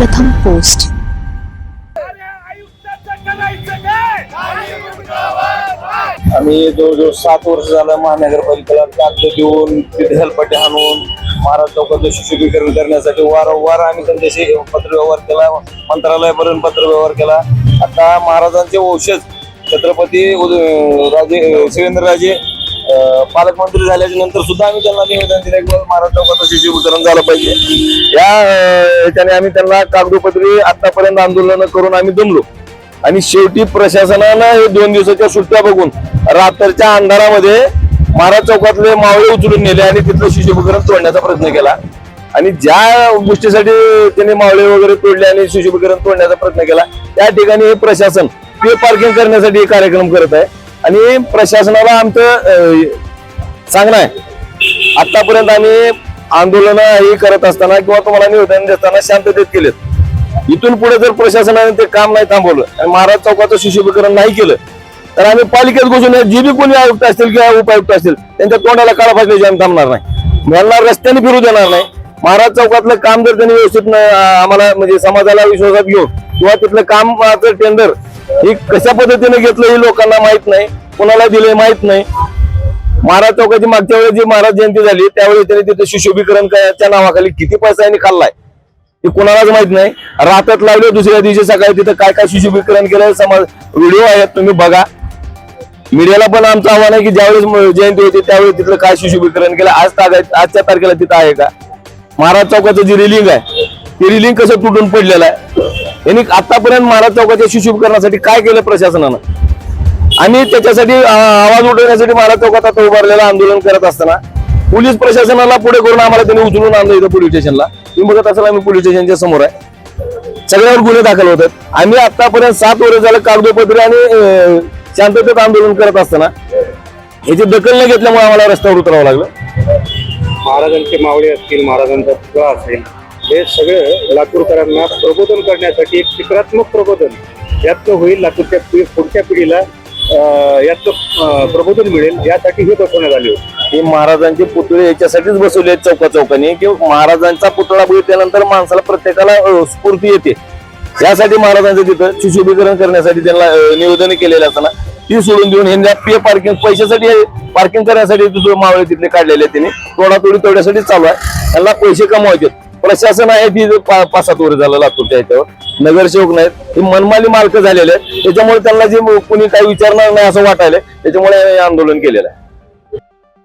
प्रथम पोस्ट. आम्ही जवळजवळ सात वर्ष झालं महानगरपालिकेला कागद देऊन तिथे हेलपाटे हाणून महाराज चौकातलं सुशोभीकरण करण्यासाठी वारंवार आम्ही त्यांच्याशी पत्रव्यवहार केला मंत्रालयापर्यंत पत्रव्यवहार केला. आता महाराजांचे वंशज छत्रपती राजे शिवेंद्रराजे पालकमंत्री झाल्याच्यानंतर सुद्धा आम्ही त्यांना निवेदन दिले की महाराज चौकाचं झालं पाहिजे. या ह्याच्याने आम्ही त्यांना कागदोपत्री आतापर्यंत आंदोलन करून आम्ही दमलो. आणि शेवटी प्रशासनानं हे दोन दिवसाच्या सुट्ट्या बघून रात्रीच्या अंधारामध्ये महाराज चौकातले मावळे उचलून नेले आणि तिथलं शिशुभकरण तोडण्याचा प्रयत्न केला. आणि ज्या गोष्टीसाठी त्यांनी मावळे वगैरे तोडले आणि शिशुभकरण तोडण्याचा प्रयत्न केला त्या ठिकाणी हे प्रशासन पे पार्किंग करण्यासाठी हे कार्यक्रम करत आहे. आणि प्रशासनाला आमचं सांगणं आहे. आतापर्यंत आम्ही आंदोलन ही करत असताना किंवा तुम्हाला निवेदन देताना शांततेत केलेत. इथून पुढे जर प्रशासनाने ते काम नाही थांबवलं आणि महाराज चौकाचं शिशुभीकरण नाही केलं तर आम्ही पालिकेत घुसून जे बी कोणी आयुक्त असतील किंवा उपायुक्त असतील त्यांच्या तोंडाला काळा फासल्याची आम्ही थांबणार नाही. यांना रस्त्याने फिरू देणार नाही. महाराज चौकातलं काम जर त्यांनी व्यवस्थित आम्हाला म्हणजे समाजाला विश्वासात घेऊन किंवा तिथलं कामाचं टेंडर ही कशा पद्धतीने घेतलं हे लोकांना माहीत नाही कोणाला दिले माहीत नाही. महाराज चौकाची मागच्या वेळेस जी महाराज जयंती झाली त्यावेळी त्यांनी तिथे सुशोभीकरण करायच्या नावाखाली किती पैसा यांनी खाल्लाय ते कोणालाच माहीत नाही. रातात लावले दुसऱ्या दिवशी सकाळी तिथं काय काय सुशोभीकरण केलं समाज व्हिडिओ आहेत तुम्ही बघा. मीडियाला पण आमचं आव्हान आहे की ज्यावेळेस जयंती होती त्यावेळी तिथलं काय सुशोभीकरण केलं आज आजच्या तारखेला तिथं आहे का? महाराज चौकाचं जे रिलिंग आहे ते रिलिंग कसं तुटून पडलेलं आहे? यांनी आतापर्यंत महाराज चौकाच्या शिशुभीकरणासाठी काय केलं प्रशासनानं? आणि त्याच्यासाठी आवाज उठवण्यासाठी महाराज चौकात आता उभारलेलं आंदोलन करत असताना पोलीस प्रशासनाला पुढे करून आम्हाला त्यांनी उचलून आणलं इथं पोलीस स्टेशनला. तुम्ही बघत असाल आम्ही पोलीस स्टेशनच्या समोर आहे. सगळ्यावर गुन्हे दाखल होतात. आम्ही आतापर्यंत सात वर्ष झालं कागदोपत्री आणि शांततेत आंदोलन करत असताना याची दखल न घेतल्यामुळे आम्हाला रस्त्यावर उतरावं लागलं. महाराजांचे मावळे असतील महाराजांचा पुतळा असेल हे सगळं लातूरकरांना प्रबोधन करण्यासाठी एक चित्रात्मक प्रबोधन. यातनं होईल लातूरच्या पि- पुढच्या पिढीला यातनं प्रबोधन मिळेल यासाठी हे बसवण्यात आले होते. हे महाराजांचे पुतळे याच्यासाठीच बसवले आहेत चौका चौकाने की महाराजांचा पुतळा बघितल्यानंतर माणसाला प्रत्येकाला स्फूर्ती येते. यासाठी महाराजांचं तिथं सुशोभीकरण करण्यासाठी त्यांना निवेदन केलेलं असताना ती सोडून देऊन ह्यांना पे पार्किंग पैशासाठी पार्किंग करण्यासाठी तिथं मावळे तिथले काढलेले आहेत त्यांनी. तोडातोडी तोड्यासाठी चालू आहे. त्यांना पैसे कमवायचे प्रशासन आहे ती पा- पाच सात वर झालं लातूरच्या ह्याच्यावर नगरसेवक नाहीत. हे मनमाली मालक झालेले आहेत. त्याच्यामुळे त्यांना जे कोणी काही विचारणार नाही असं वाटायला त्याच्यामुळे आंदोलन केलेलं आहे.